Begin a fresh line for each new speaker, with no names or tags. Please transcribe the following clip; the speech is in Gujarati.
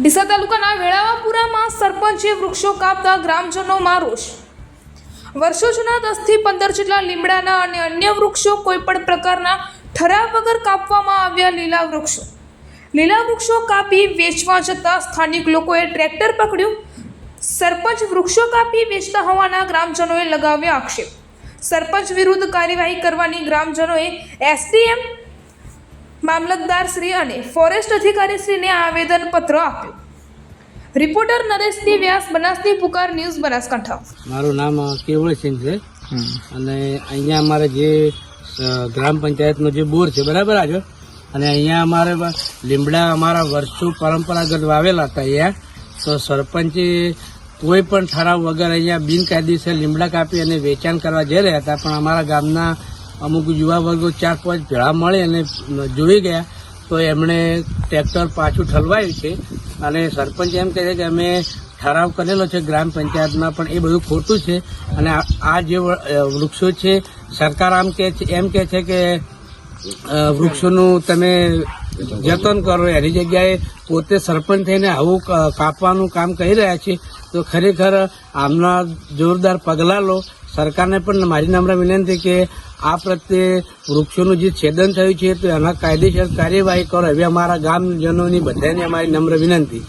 ડીસા તાલુકાના વેળાવાપુરામાં સરપંચે વૃક્ષો કાપતા ગ્રામજનોમાં રોષ. વર્ષો જૂના દસથી પંદર જેટલા લીમડાના અને અન્ય વૃક્ષો કોઈપણ પ્રકારના ઠરાવ વગર કાપવામાં આવ્યા લીલા વૃક્ષો. લીલા વૃક્ષો કાપી વેચવા જતાં સ્થાનિક લોકોએ ટ્રેક્ટર પકડ્યું. સરપંચ વૃક્ષો કાપી વેચતા હોવાના ગ્રામજનોએ લગાવ્યા આક્ષેપ. સરપંચ વિરુદ્ધ કાર્યવાહી કરવાની ગ્રામજનોએ એસડીએમ મામલતદાર શ્રી અને ફોરેસ્ટ અધિકારીશ્રીને આવેદનપત્ર આપ્યું. રિપોર્ટર નરેશની વ્યાસ બનાસની પુકાર ન્યૂઝ બનાસકાંઠા.
મારું નામ કેવળસિંહ છે. અને અહીંયા અમારે જે ગ્રામ પંચાયતનો જે બોર છે બરાબર આજે અને અહીંયા અમારે લીમડા અમારા વર્ષો પરંપરાગત વાવેલા હતા અહીંયા. તો સરપંચે કોઈ પણ ઠરાવ વગર અહીંયા બિનકાયદેસર લીમડા કાપી અને વેચાણ કરવા જઈ રહ્યા હતા. પણ અમારા ગામના અમુક યુવા વર્ગો ચાર પાંચ ભેળા મળે અને જોઈ ગયા, તો એમણે ટ્રેક્ટર પાછું ઠલવાયું છે. અને સરપંચ એમ કહે છે કે અમે ઠરાવ કરેલો છે ગ્રામ પંચાયતમાં, પણ એ બધું ખોટું છે. અને આ- જે વૃક્ષો છે, સરકાર આમ કહે છે એમ કહે છે કે વૃક્ષોનું તમે જતન કરો. એની જગ્યાએ પોતે સરપંચ થઈને આવું કાપવાનું કામ કરી રહ્યા છે. તો ખરેખર આમના જોરદાર પગલાં લો. સરકારને પણ મારી નમ્ર વિનંતી કે આ પ્રત્યે વૃક્ષોનું જે છેદન થયું છે, તો એના કાયદેસર કાર્યવાહી કરો એવી અમારા ગામજનોની બધાને અમારી નમ્ર વિનંતી.